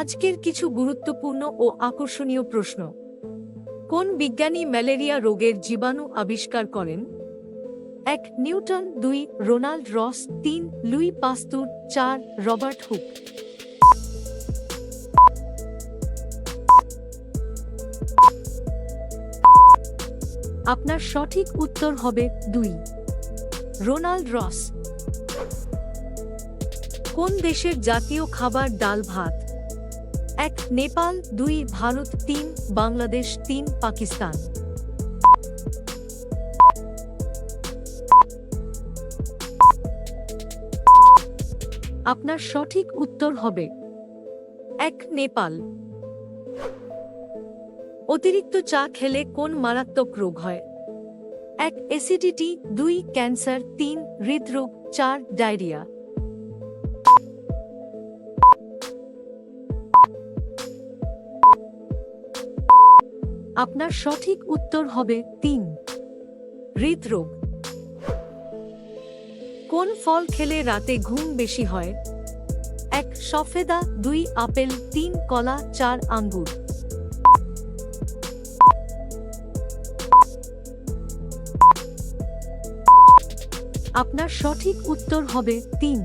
আজকের কিছু গুরুত্বপূর্ণ ও আকর্ষণীয় প্রশ্ন। কোন বিজ্ঞানী ম্যালেরিয়া রোগের জীবাণু আবিষ্কার করেন? এক, নিউটন, দুই, রোনাল্ড রস, তিন, লুই পাস্তুর, চার, রবার্ট হুক। আপনার সঠিক উত্তর হবে দুই, রোনাল্ড রস। কোন দেশের জাতীয় খাবার ডাল ভাত? এক, নেপাল, দুই, ভারত, তিন, বাংলাদেশ, তিন, পাকিস্তান। আপনার সঠিক উত্তর হবে। এক, নেপাল। অতিরিক্ত চা খেলে কোন মারাত্মক রোগ হয়? এক, অ্যাসিডিটি, দুই, ক্যান্সার, তিন, হৃদরোগ, চার, ডায়রিয়া। আপনার সঠিক উত্তর হবে তিন। হৃদরোগ। কোন ফল খেলে রাতে ঘুম বেশি হয়? এক, সফেদা, দুই, আপেল, তিন, কলা, চার, আঙ্গুর। আপনার সঠিক উত্তর হবে তিন।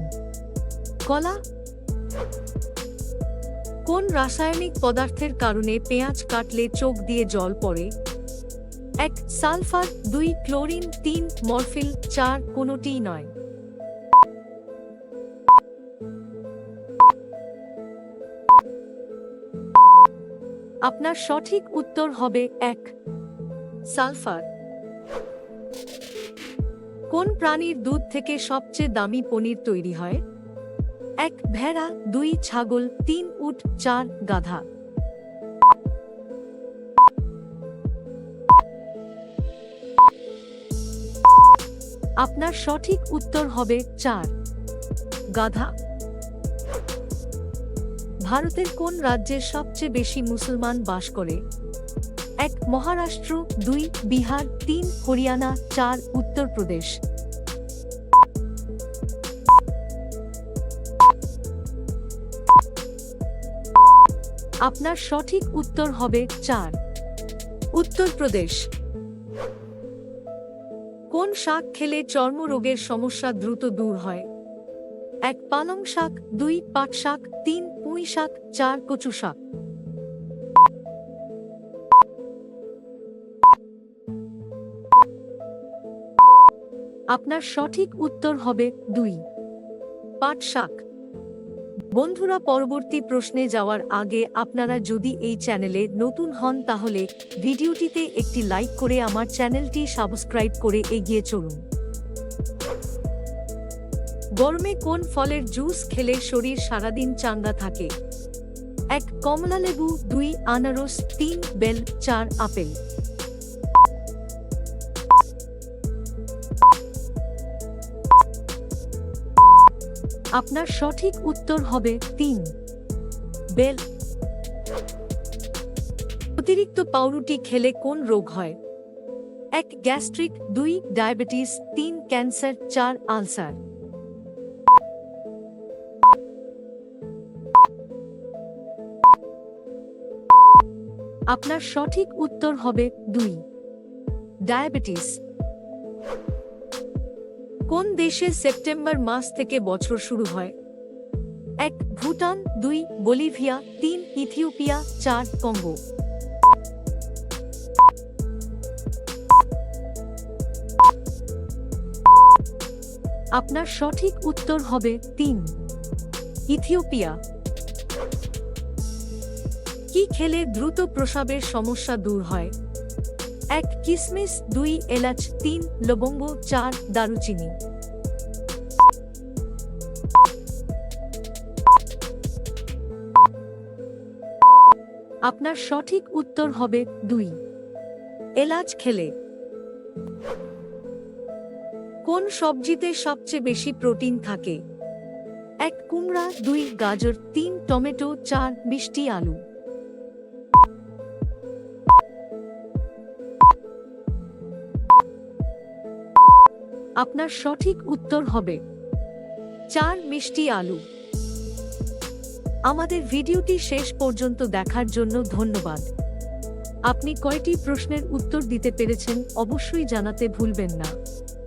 কলা? কোন রাসায়নিক পদার্থের কারণে পেঁয়াজ কাটলে চোখ দিয়ে জল পড়ে? এক, সালফার, দুই, ক্লোরিন, তিন, মরফিল, চার, কোনোটিই নয়। আপনার সঠিক উত্তর হবে এক, সালফার। কোন প্রাণীর দুধ থেকে সবচেয়ে দামি পনির তৈরি হয়? এক ভেড়া, দুই ছাগল, তিন উট, চার গাধা। আপনার সঠিক উত্তর হবে চার, গাধা। ভারতের কোন রাজ্যের সবচেয়ে বেশি মুসলমান বাস করে? এক, মহারাষ্ট্র, দুই, বিহার, তিন, হরিয়ানা, চার, উত্তরপ্রদেশ। আপনার সঠিক উত্তর হবে চার। উত্তরপ্রদেশ কোন শাক খেলে চর্মরোগের সমস্যা দ্রুত দূর হয়? এক পালং শাক, দুই পাট শাক, তিন পুঁই শাক, চার কচু শাক। আপনার সঠিক উত্তর হবে দুই। পাট শাক। বন্ধুরা, পরবর্তী প্রশ্নে যাওয়ার আগে আপনারা যদি এই চ্যানেলে নতুন হন, তাহলে ভিডিওটিতে একটি লাইক করে আমার চ্যানেলটি সাবস্ক্রাইব করে এগিয়ে চলুন। গরমে কোন ফলের জুস খেলে শরীর সারাদিন চাঙ্গা থাকে? এক কমলা লেবু দুই, আনারস, তিন, বেল, চার, আপেল। আপনার সঠিক উত্তর হবে তিন। বেল। অতিরিক্ত পাউরুটি খেলে কোন রোগ হয়? এক, গ্যাস্ট্রিক, দুই, ডায়াবেটিস, তিন, ক্যান্সার, চার, আলসার। আপনার সঠিক উত্তর হবে দুই। ডায়াবেটিস। কোন দেশে সেপ্টেম্বর মাস থেকে বছর শুরু হয়? এক, ভুটান, দুই, বলিভিয়া, তিন, ইথিওপিয়া, চার, কঙ্গো। আপনার সঠিক উত্তর হবে তিন, ইথিওপিয়া। কি খেলে দ্রুত প্রসাবের সমস্যা দূর হয়? এক কিসমিস, দুই এলাচ, তিন লবঙ্গ, চার দারুচিনি। আপনার সঠিক উত্তর হবে দুই। এলাচ খেলে। কোন সবজিতে সবচেয়ে বেশি প্রোটিন থাকে? এক কুমড়া, দুই গাজর, তিন টমেটো, চার মিষ্টি আলু। আপনার সঠিক উত্তর হবে। চার মিষ্টি আলু। আমাদের ভিডিওটি শেষ পর্যন্ত দেখার জন্য ধন্যবাদ। আপনি কয়টি প্রশ্নের উত্তর দিতে পেরেছেন অবশ্যই জানাতে ভুলবেন না।